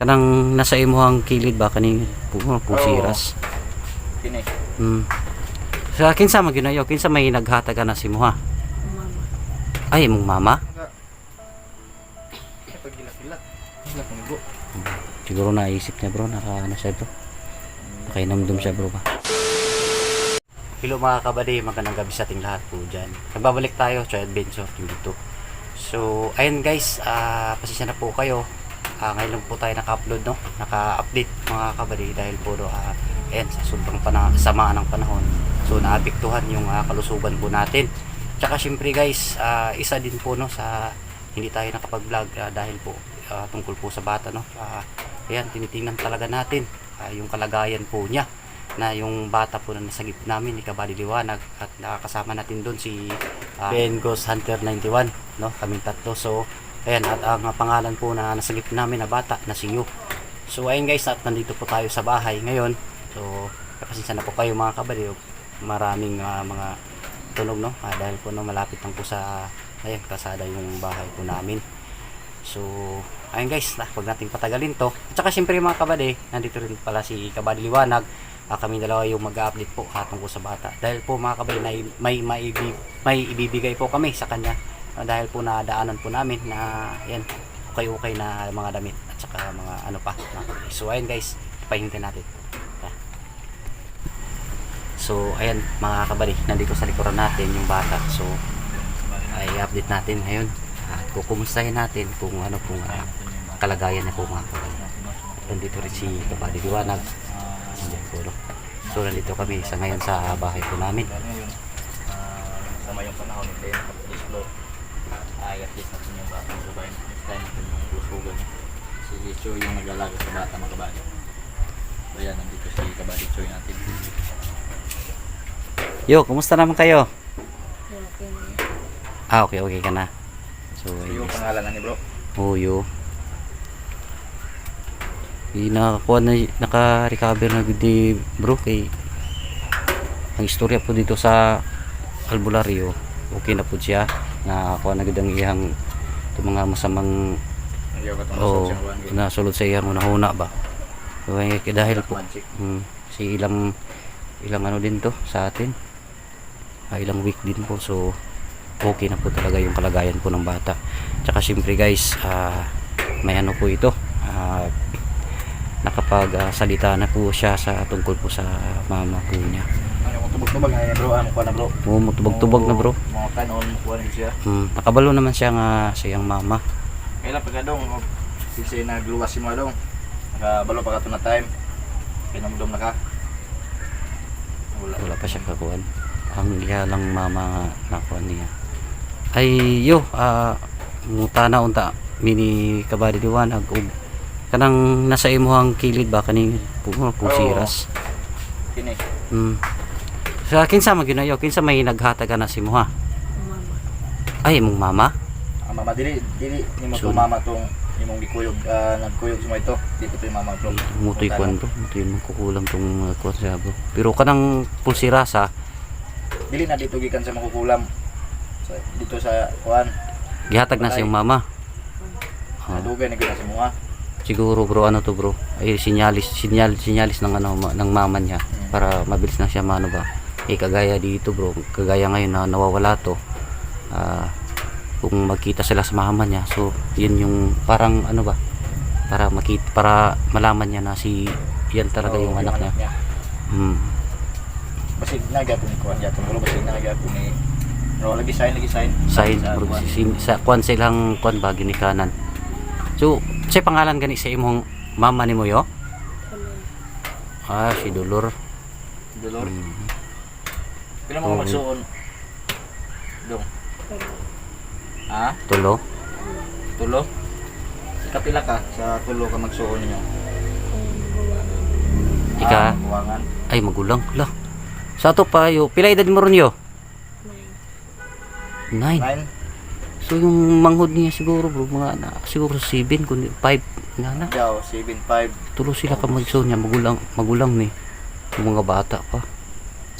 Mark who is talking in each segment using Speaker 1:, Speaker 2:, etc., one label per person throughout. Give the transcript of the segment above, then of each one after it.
Speaker 1: Kanang nasa imuhang kilid ba kaning pu- pusiras.
Speaker 2: Kini.
Speaker 1: Hmm. Sa kinsa man ginayo, kinsa may naghatag na si muha?
Speaker 3: Mama.
Speaker 1: Ay imong mama.
Speaker 2: Ibo.
Speaker 1: Siguro naisip niya bro, naka ano siya bro. Nakainomdom siya bro ba. Hello mga kabady, magandang gabi sa ating lahat po dyan. Nagbabalik tayo sa adventure dito. So, ayun guys, ah pasensya na po kayo. Ah, ngayon lang po tayo naka-upload, no? Naka-update mga kabady dahil po, no, ah, ayan, sa sobrang pana sama ng panahon. So, naapektuhan yung ah, kalusugan po natin. Tsaka syempre guys, ah, isa din po no sa hindi tayo nakapag-vlog ah, dahil po ah, tungkol po sa bata no. Ah, ayan, tinitingnan talaga natin ah, yung kalagayan po niya na yung bata po na nasa gitna namin ni Kabali Liwanag at nakakasama natin doon si uh, Ben Ghost Hunter 91 no kaming tatlo so ayan at ang ah, pangalan po na gitna namin na bata na si Yu. So ayun guys at nandito po tayo sa bahay ngayon. So pasensya na po kayo mga kabali maraming ah, mga tunog no? Ah, dahil po no malapit lang po sa ayun kasada yung bahay po namin. So ayun guys na wag nating patagalin to. At saka syempre mga kabady nandito rin pala si Kabady Liwanag. Ah, kami dalawa yung mag-update po ah, tungkol sa bata. Dahil po mga kabady na may, may, may ibibigay po kami sa kanya Ah, dahil po nadaanan po namin na yan okay-okay na mga damit at saka mga ano pa so ayun guys pahintin natin. So, ayan mga kabali, nandito sa likuran natin yung bata. So, ay update natin ngayon. At kukumustahin natin kung ano pong ah, kalagayan na po mga kabali. Nandito rin si Kabali Liwanag. Ayan no? So, nandito kami sa ngayon sa bahay po namin.
Speaker 2: Sama yung panahon, hindi. At least natin yung bata ng babae. Next time natin yung lusugan niya. Si Choy yung nag-alaga sa bata mga kabali. So yan, nandito si Kabali Choy natin.
Speaker 1: Yo, kumusta naman kayo?
Speaker 3: Okay.
Speaker 1: Ah, okay, okay ka na. So,
Speaker 2: So yung pangalan na ni bro.
Speaker 1: Oo, yo. Di nakakuha na, naka-recover na ni bro kay ang istorya po dito sa albularyo okay na po siya nakakuha na gud ang iyang itong mga masamang oh,
Speaker 2: buwan.
Speaker 1: nasulod sa iyang unahuna ba? So, ay, dahil po hmm, si ilang ilang ano din to sa atin. Ah, ilang week din po so okay na po talaga yung kalagayan po ng bata. Tsaka syempre guys ah, may ano po ito ah, nakapag ah, salita na po siya sa tungkol po sa mama po niya
Speaker 2: Tubog-tubog na bro? Ano ko na bro?
Speaker 1: Oo, tubag-tubag na bro
Speaker 2: Mga kanon, kuha rin siya.
Speaker 1: hmm, nakabalo naman siya nga sa iyang mama
Speaker 2: Kailan pagka dong, kasi nagluwas si mga dong. Nakabalo pa ka na time. Pinamdom na ka. Wala.
Speaker 1: wala pa siya kakuan ang iya lang mama nakuha niya ay yo ah muta na unta mini kabadi liwanag ug kanang nasa imuhang kilid ba kaning pu- pusiras
Speaker 2: Kini.
Speaker 1: mm. Sa kinsa man ginayo kinsa may naghatag na si muha
Speaker 3: Mama.
Speaker 1: ay imong mama
Speaker 2: Ang mama dili dili ni mo to
Speaker 1: Sure.
Speaker 2: mama tong imong gikuyog ah, nagkuyog sa mo ito. Dito to yung mama bro.
Speaker 1: mutoy kuan bro mutoy mo kukulang tong uh, kuan siya bro pero kanang pulsiras ha
Speaker 2: Dili na dito gikan sa makukulam. So, dito sa kuan.
Speaker 1: gihatag na sa iyong mama Ah.
Speaker 2: Nadugay na gina sa mga.
Speaker 1: siguro bro ano to bro ay sinyalis sinyal sinyalis ng ano ng mama niya para mabilis na siya mano ba eh kagaya dito bro kagaya ngayon na nawawala to ah, kung magkita sila sa mama niya so yun yung parang ano ba para makita para malaman niya na si yan talaga yung anak niya hmm.
Speaker 2: Basig na gyapon ni kuan gyapon bro basig na gyapon ni Bro, lagi sign, lagi sign.
Speaker 1: sign
Speaker 2: Sa
Speaker 1: bro sa kwan silang kwan ba ginikanan so sa pangalan gani sa imong mama ni mo yo ah si Dolor
Speaker 2: Dolor.
Speaker 1: Hmm.
Speaker 2: Pila mo
Speaker 1: Oo.
Speaker 2: magsuon? Dong. Ha?
Speaker 1: tulo
Speaker 2: Tulo? Kapila ka sa tulo ka magsuon
Speaker 3: buwangan.
Speaker 1: Ika?
Speaker 2: Ah, buwangan.
Speaker 1: ay magulang la sa ato pa yo pila edad mo ron yo
Speaker 3: Nine.
Speaker 1: 9
Speaker 2: Nine?
Speaker 1: so yung manghod niya siguro bro mga na, siguro 7 kundi 5 nga na
Speaker 2: Ikaw, 7-5.
Speaker 1: tulo sila ka magso niya magulang magulang ni yung mga bata pa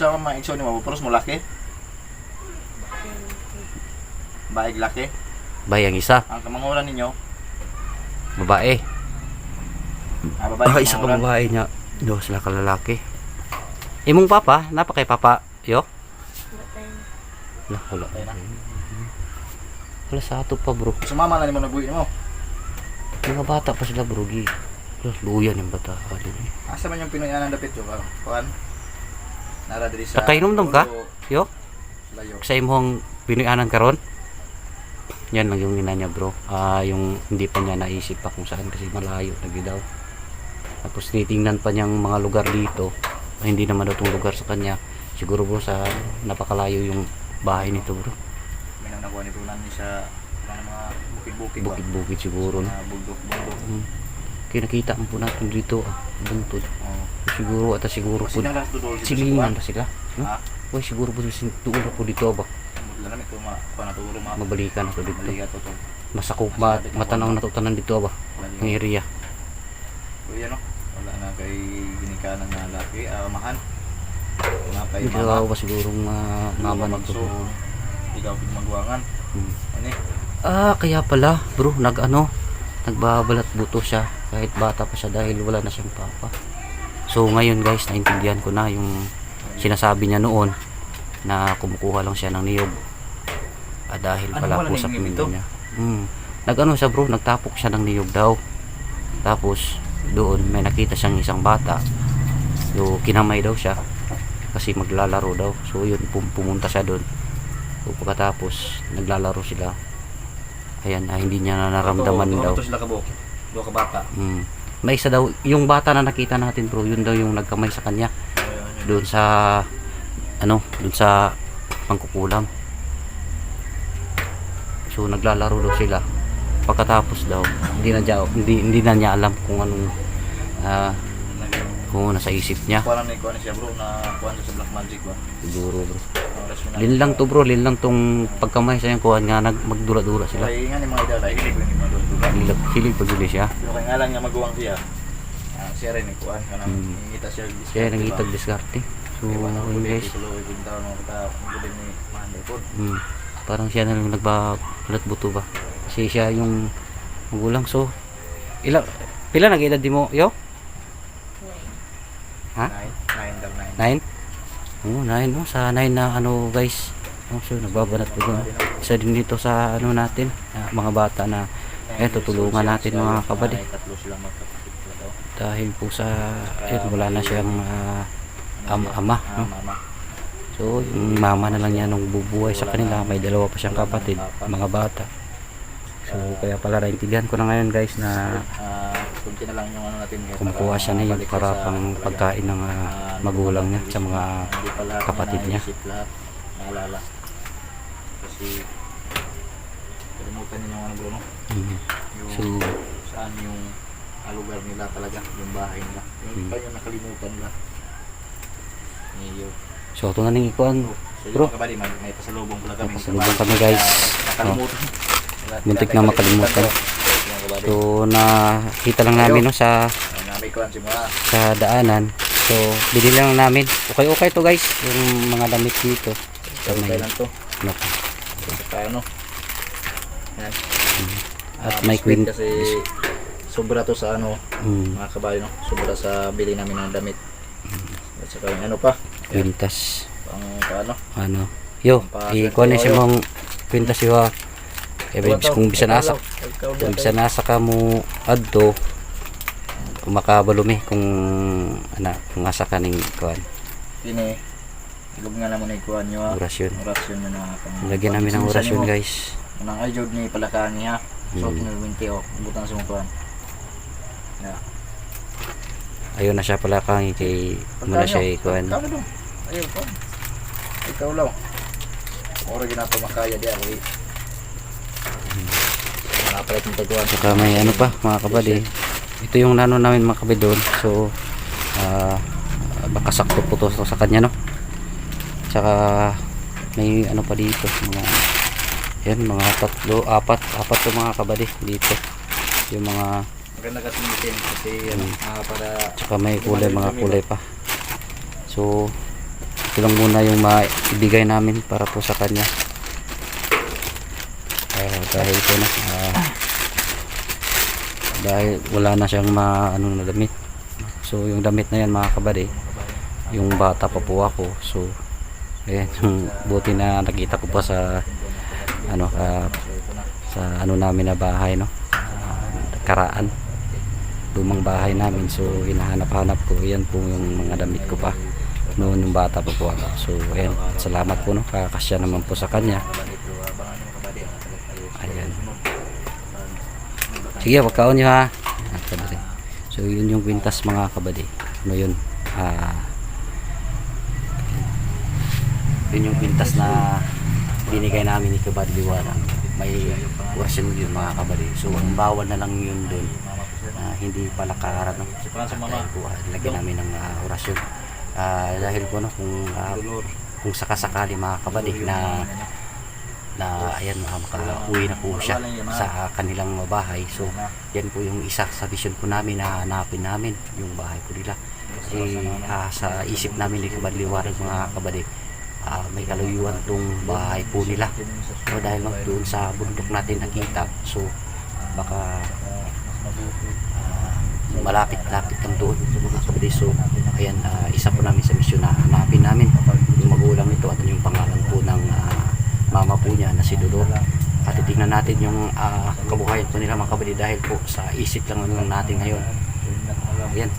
Speaker 2: Sa mga ikso ni mo, puros mo laki? Baig laki?
Speaker 1: bayang isa
Speaker 2: Ang kamanguran ninyo,
Speaker 1: babae
Speaker 2: Ah, babae
Speaker 1: Ah, isa ka babae niya. Do sila ka lalaki. Imong papa, napa kay papa? Yo?
Speaker 3: Batay.
Speaker 1: Wala, wala.
Speaker 2: Na.
Speaker 1: Wala sa ato pa bro.
Speaker 2: Sumama na ni mo nagbuhi mo.
Speaker 1: Mga bata pa sila bro. Gi. Wala, luyan yung bata. Eh.
Speaker 2: Asa man yung Pinoy anang dapit yo? Kuan. Nara diri sa
Speaker 1: Nakainom-nom ka?
Speaker 2: Ulo,
Speaker 1: Yo?
Speaker 2: Layo.
Speaker 1: Sa imong pinuyanan karon? Yan lang yung ina niya bro. Ah, yung hindi pa niya naisip pa kung saan kasi malayo lagi daw. Tapos tinitingnan pa niyang mga lugar dito. Ay, hindi naman daw itong lugar sa kanya. Siguro bro sa napakalayo yung bahay nito bro.
Speaker 2: May nang nakuha ni Brunan sa mga bukid-bukid?
Speaker 1: Bukid-bukid siguro.
Speaker 2: Mga bundok-bundok.
Speaker 1: Hmm. Kaya nakita mo po natin dito ah, buntod.
Speaker 2: Oh.
Speaker 1: Siguro at siguro po silingan pa sila. No?
Speaker 2: Ha?
Speaker 1: Uy, siguro po tuon po dito ba?
Speaker 2: Ito.
Speaker 1: Mabalikan ako dito. Masakop ma matanaw na to tanan dito ba? Ang area.
Speaker 2: Kuya no. Wala na kay ginikanan na laki, amahan. Wala kay
Speaker 1: ako ba sigurong uh, mama nito.
Speaker 2: magsuon. Ikaw pinagmaguangan.
Speaker 1: Hmm.
Speaker 2: Ani?
Speaker 1: Ah, kaya pala, bro, nag ano, nagbabalat buto siya kahit bata pa siya dahil wala na siyang papa. So ngayon guys, naintindihan ko na yung sinasabi niya noon na kumukuha lang siya ng niyog. Ah, dahil
Speaker 2: Ano
Speaker 1: pala po sa pamilya niya. Hmm. Nag-ano siya bro, nagtapok siya ng niyog daw. Tapos doon may nakita siyang isang bata. So kinamay daw siya kasi maglalaro daw. So yun, pum- pumunta siya doon. So pagkatapos naglalaro sila. Ayan, ah, hindi niya na naramdaman daw.
Speaker 2: Ito sila ka Duha ka bata.
Speaker 1: Hmm. May isa daw, yung bata na nakita natin bro, yun daw yung nagkamay sa kanya doon sa ano, doon sa pangkukulam. So naglalaro daw sila. Pagkatapos daw, hindi na niya, hindi, hindi na niya alam kung anong ah, kung nasa isip niya.
Speaker 2: Kuha na ni kuha na siya bro na kuha siya sa black magic ba.
Speaker 1: Siguro bro. Lin lang to bro, lin lang tong pagkamay sa yung kuhan nga nag magdura-dura sila.
Speaker 2: Kaya nga ni mga idol ay hilig ko idol.
Speaker 1: Hilig, hilig paguli siya.
Speaker 2: Pero kaya nga lang nga maguwang siya. Ah, siya rin ni kuan kana
Speaker 1: Hmm.
Speaker 2: ngita siya. diskarte
Speaker 1: Kaya
Speaker 2: ba?
Speaker 1: nangitag diskarte. So, yun guys.
Speaker 2: ni Manday po.
Speaker 1: Hmm. Parang siya na lang nagbabalat buto ba? Kasi siya yung magulang. So, ilang, pila nag-edad di mo? Yo? Ha?
Speaker 2: Nine, nine daw nine.
Speaker 1: Nine? Oo, nine. Oh, sa nine na ano guys. Oh, so, nagbabanat doon. Isa din dito sa ano natin, ah, mga bata na eh, tutulungan natin mga kabady. Dahil po sa, eh, wala na siyang ah, ama, ama. No? So, yung mama na lang niya nung bubuhay sa kanila, may dalawa pa siyang kapatid, mga bata. So, kaya pala naintindihan ko na ngayon guys na
Speaker 2: kunti na lang yung ano natin guys.
Speaker 1: kumukuha siya na yun para pang pagkain ng ah, magulang niya sa mga kapatid niya.
Speaker 2: Naalala. Kasi niyo yung ano bro, no?
Speaker 1: Mm.
Speaker 2: Yung
Speaker 1: So,
Speaker 2: saan yung ah, lugar nila talaga, yung bahay nila. Yung
Speaker 1: Hmm.
Speaker 2: pa yung nakalimutan nila. Niyo.
Speaker 1: so ito na ning ikuan.
Speaker 2: So,
Speaker 1: Bro.
Speaker 2: kabali, may, may pasalubong pala kami.
Speaker 1: May pasalubong kami, guys.
Speaker 2: Nakalimutan. Wala-
Speaker 1: Muntik na makalimutan. So, nakita lang namin no, sa sa daanan. So, binili lang namin. Okay, okay to guys. Yung mga damit dito. Sa may,
Speaker 2: Kailan to?
Speaker 1: ano,
Speaker 2: Sa ano? Yan.
Speaker 1: at
Speaker 2: Ah,
Speaker 1: may queen.
Speaker 2: kasi sobra to sa ano,
Speaker 1: Mm,
Speaker 2: mga kabayo, no? Sobra sa bili namin ng damit. At saka yung ano pa,
Speaker 1: quintas.
Speaker 2: pang paano?
Speaker 1: Ano. Yo, ikuan na siya mong quintas yo. Eh,
Speaker 2: to?
Speaker 1: kung bisa nasa
Speaker 2: Ikaw
Speaker 1: kung bisa nasa ka mo adto kung makabalumi kung ana kung asa ka ning kuan
Speaker 2: Ini, ilog nga naman yung kuhan nyo ha.
Speaker 1: orasyon.
Speaker 2: Orasyon nyo na. pang-
Speaker 1: Lagyan namin ng orasyon
Speaker 2: mo,
Speaker 1: guys.
Speaker 2: Unang ay jod ni palakaan niya. So,
Speaker 1: Mm.
Speaker 2: pinagwinti o. Butang sa mga. Na.
Speaker 1: Ayun na siya pala kang kay muna siya ikuan.
Speaker 2: Na dong. Ayaw ko. Ikaw lang. Ora ginato makaya di ako eh. Napalit ng taguan.
Speaker 1: Saka may ano pa mga kabady. Ito yung nano namin mga kabady doon. So ah baka sakto po to sa kanya no. Saka may ano pa dito mga yan mga tatlo, apat, apat to mga kabady dito. Yung mga
Speaker 2: Maganda kasi mitin kasi
Speaker 1: Mm.
Speaker 2: ah, para
Speaker 1: Tsaka may kulay, mga kulay pa. So, ito lang muna yung maibigay namin para po sa kanya. Ah, dahil po na, ah, dahil wala na siyang ma ano na damit so yung damit na yan mga kabady yung bata pa po ako so ayan buti na nakita ko pa sa ano ah, sa ano namin na bahay no? Ah, karaan. Lumang bahay namin so hinahanap-hanap ko. Yan po yung mga damit ko pa noon yung bata pa po ako. So ayan salamat po no? Kakasya naman po sa kanya. Ayan. Sige pagkaon nyo ha? So yun yung kwintas mga kabady ano yun? Ah yun yung kwintas na binigay namin ni Kabady Liwanag may version yun mga kabady so ang bawal na lang yun dun ah, hindi pala kaharap no? Dahil po ah, lagyan namin ng ah, orasyon. Ah, dahil po no kung ah, kung sakasakali mga kabady na na ayan uh, makauwi na po siya sa kanilang bahay. So yan po yung isa sa vision po namin na hanapin namin yung bahay po nila. Kasi ah, sa isip namin ni Kabadliwanag mga kabady ah, may kaluyuan tong bahay po nila. So dahil no, doon sa bundok natin nakita so baka ah, malapit-lapit kang doon. Mga kabady so ayan ah, isa po namin sa misyon na hanapin namin yung magulang nito at yung pangalan po ng ah, mama po niya na si Dodor at titingnan natin yung ah, kabuhayan po nila mga kabady dahil po sa isip lang lang natin ngayon. Ayan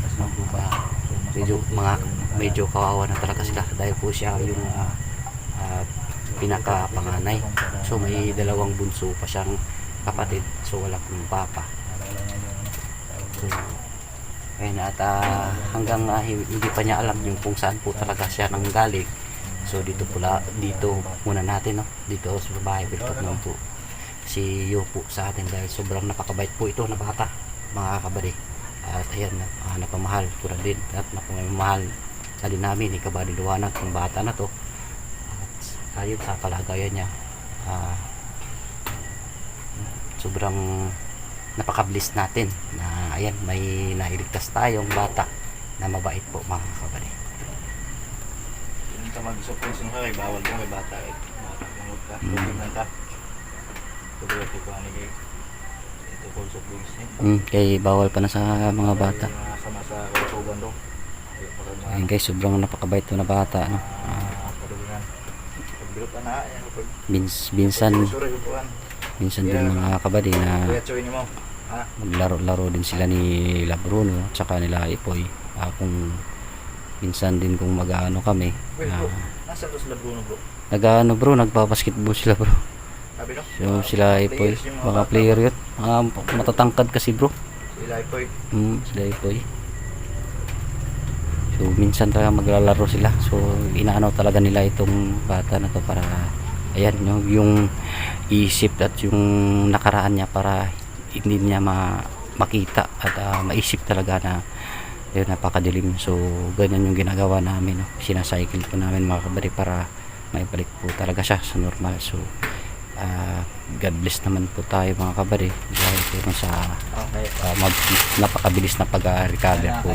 Speaker 1: ah, medyo mga medyo kawawa na talaga sila dahil po siya yung ah, ah, pinaka-panganay. So may dalawang bunso pa siyang kapatid. So wala pong papa. So, ayun at ah, hanggang hi- hindi pa niya alam yung kung saan po talaga siya nang galing so dito pula dito muna natin no? Dito sa bahay Biltot naman po. Si Yo po sa atin dahil sobrang napakabait po ito na bata mga kabady at ayan uh, napamahal ko na din at napamahal din namin ni Kabady Luwanag ng bata na to at ayun sa kalagayan niya ah, sobrang napaka-bliss natin na ayan may nailigtas tayong bata na mabait po mga kabady
Speaker 2: Yung tamag sa puso ka, kay bawal mo kay bata eh. Kung ka, lang ka. Tuloy ko ani kay ito ko sa niya.
Speaker 1: mm, kay bawal pa na sa mga bata
Speaker 2: mga sama sa kausugan do. Ay, para mga
Speaker 1: ayun guys sobrang napakabait to na bata no? Ah,
Speaker 2: ayan
Speaker 1: bins, binsan minsan din mga kabady na maglaro-laro din sila ni Labruno at saka nila Ipoy Ah, kung minsan din kung mag-ano kami ah,
Speaker 2: bro. Nasa to sila Bruno bro?
Speaker 1: nag-ano bro nagbabasketball sila bro
Speaker 2: Sabi no?
Speaker 1: so sila Ipoy
Speaker 2: players yung
Speaker 1: mga player yun mga matatangkad kasi bro
Speaker 2: Sila Ipoy.
Speaker 1: mm, sila Ipoy so minsan talaga maglalaro sila. So inaano talaga nila itong bata na to para ayan yung, yung isip at yung nakaraan niya para hindi niya ma, makita at ah, maisip talaga na yun napakadilim. So ganyan yung ginagawa namin no? sinacycle po namin mga kabari para maibalik po talaga siya sa normal. So ah, God bless naman po tayo mga kabari dahil po sa
Speaker 2: Okay.
Speaker 1: uh, mag, napakabilis na pag-recover po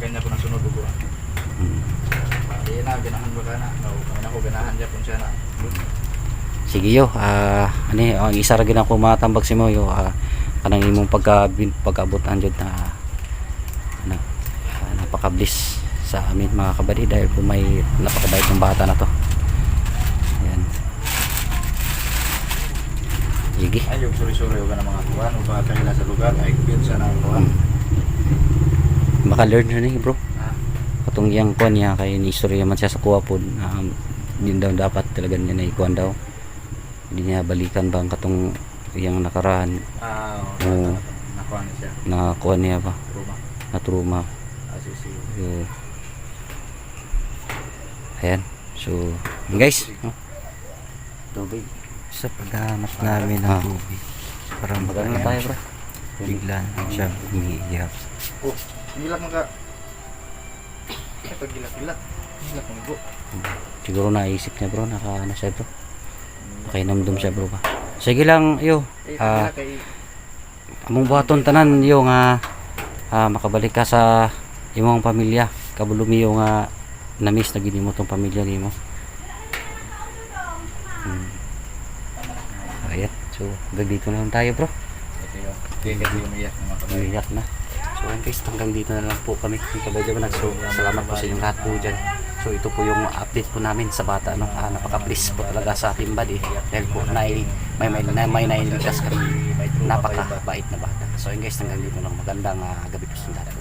Speaker 2: Ah, niya po ng sunod bro.
Speaker 1: Mm.
Speaker 2: Di na ganahan ba ka na? No, kami na ko ganahan niya po siya na.
Speaker 1: sige yo ah ano eh, ang isa ra gid ako matambag si mo yo ah, kanang imong pagka pagkabutan jud na na ah, napakabilis sa amin mga kabady dahil po may napakabait ng bata na to yan sige
Speaker 2: Ay, yung suri-suri yung ng mga tuwan, o baka kanila sa lugar, ay kuyan siya ng tuwan.
Speaker 1: Baka learn na ni bro.
Speaker 2: Ah,
Speaker 1: katong yang kuan niya kay ni istorya man siya sa kuha po um, yun daw dapat talaga niya na ikuan daw. Hindi niya balikan bang katong yang nakaraan?
Speaker 2: Ah,
Speaker 1: Oo.
Speaker 2: nakuha na siya.
Speaker 1: na kuan niya ba?
Speaker 2: Ruma.
Speaker 1: na trauma
Speaker 2: Ah, si, si.
Speaker 1: so, ayan. So yun guys. No? tubig.
Speaker 4: Sa paghahanap namin ng tubig. Para
Speaker 1: magano na tayo bro.
Speaker 4: bigla siya umiiyak
Speaker 2: Oh, gilak. Ay, pag gilak-gilak. Gilak mo bro.
Speaker 1: siguro naisip niya bro naka ano siya bro nakinamdum siya bro ba sige lang yo
Speaker 2: Eh,
Speaker 1: Ah. among buhaton tanan yo nga ah, makabalik ka sa imong pamilya kabulumi yo nga na-miss na gini mo tong pamilya nimo hmm. ayan so hanggang dito na lang tayo bro
Speaker 2: Ito yung ng mga
Speaker 1: umiyak na. So ayun guys, hanggang dito na lang po kami. So salamat po sa inyong lahat po dyan. So ito po yung update po namin sa bata. No? Ah, napaka-please po talaga sa ating body. Dahil po nai, may, may, may, may nailigtas kami. Napaka-bait na bata. So ayun guys, hanggang dito lang. Magandang ah, gabi po sa lahat.